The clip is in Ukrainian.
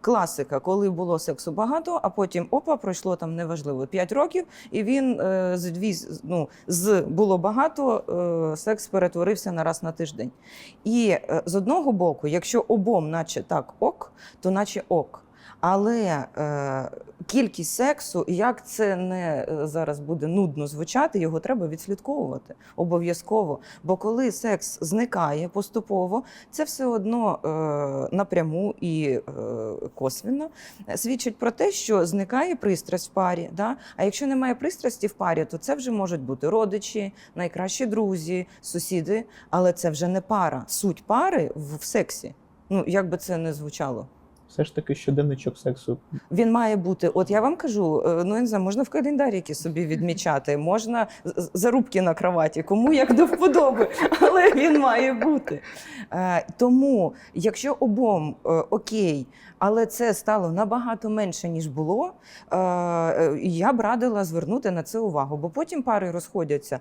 Класика, коли було сексу багато, а потім опа, пройшло там неважливо 5 років, і він е, з дві ну, з було багато, е, секс перетворився на раз на тиждень. І е, з одного боку, якщо обом, наче так ок, то наче ок. Але е, кількість сексу, як це не е, зараз буде нудно звучати, його треба відслідковувати обов'язково. Бо коли секс зникає поступово, це все одно е, напряму і е, косвенно свідчить про те, що зникає пристрасть в парі. Да? А якщо немає пристрасті в парі, то це вже можуть бути родичі, найкращі друзі, сусіди, але це вже не пара. Суть пари в сексі. Ну як би це не звучало. Все ж таки щоденничок сексу. Він має бути. От я вам кажу, е, ну я не знаю, можна в календаріки собі відмічати, можна зарубки на кроваті, кому як до вподоби, але він має бути. Е, Тому, якщо обом е, окей, але це стало набагато менше, ніж було, я б радила звернути на це увагу, бо потім пари розходяться